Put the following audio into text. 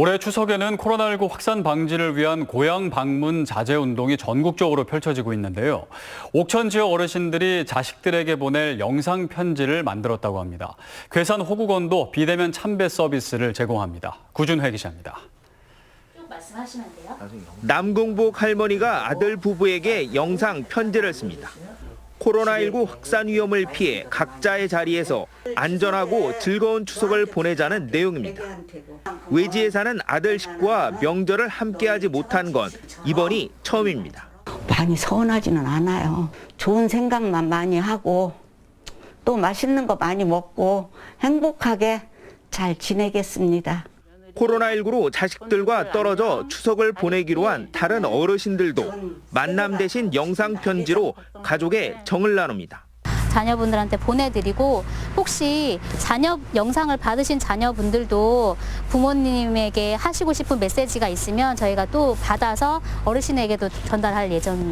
올해 추석에는 코로나19 확산 방지를 위한 고향 방문 자제 운동이 전국적으로 펼쳐지고 있는데요. 옥천 지역 어르신들이 자식들에게 보낼 영상 편지를 만들었다고 합니다. 괴산 호국원도 비대면 참배 서비스를 제공합니다. 구준회 기자입니다. 남궁복 할머니가 아들 부부에게 영상 편지를 씁니다. 코로나19 확산 위험을 피해 각자의 자리에서 안전하고 즐거운 추석을 보내자는 내용입니다. 외지에 사는 아들 식구와 명절을 함께하지 못한 건 이번이 처음입니다. 많이 서운하지는 않아요. 좋은 생각만 많이 하고 또 맛있는 거 많이 먹고 행복하게 잘 지내겠습니다. 코로나19로 자식들과 떨어져 추석을 보내기로 한 다른 어르신들도 만남 대신 영상 편지로 가족의 정을 나눕니다. 자녀분들한테 보내드리고 혹시 자녀 영상을 받으신 자녀분들도 부모님에게 하시고 싶은 메시지가 있으면 저희가 또 받아서 어르신에게도 전달할 예정입니다.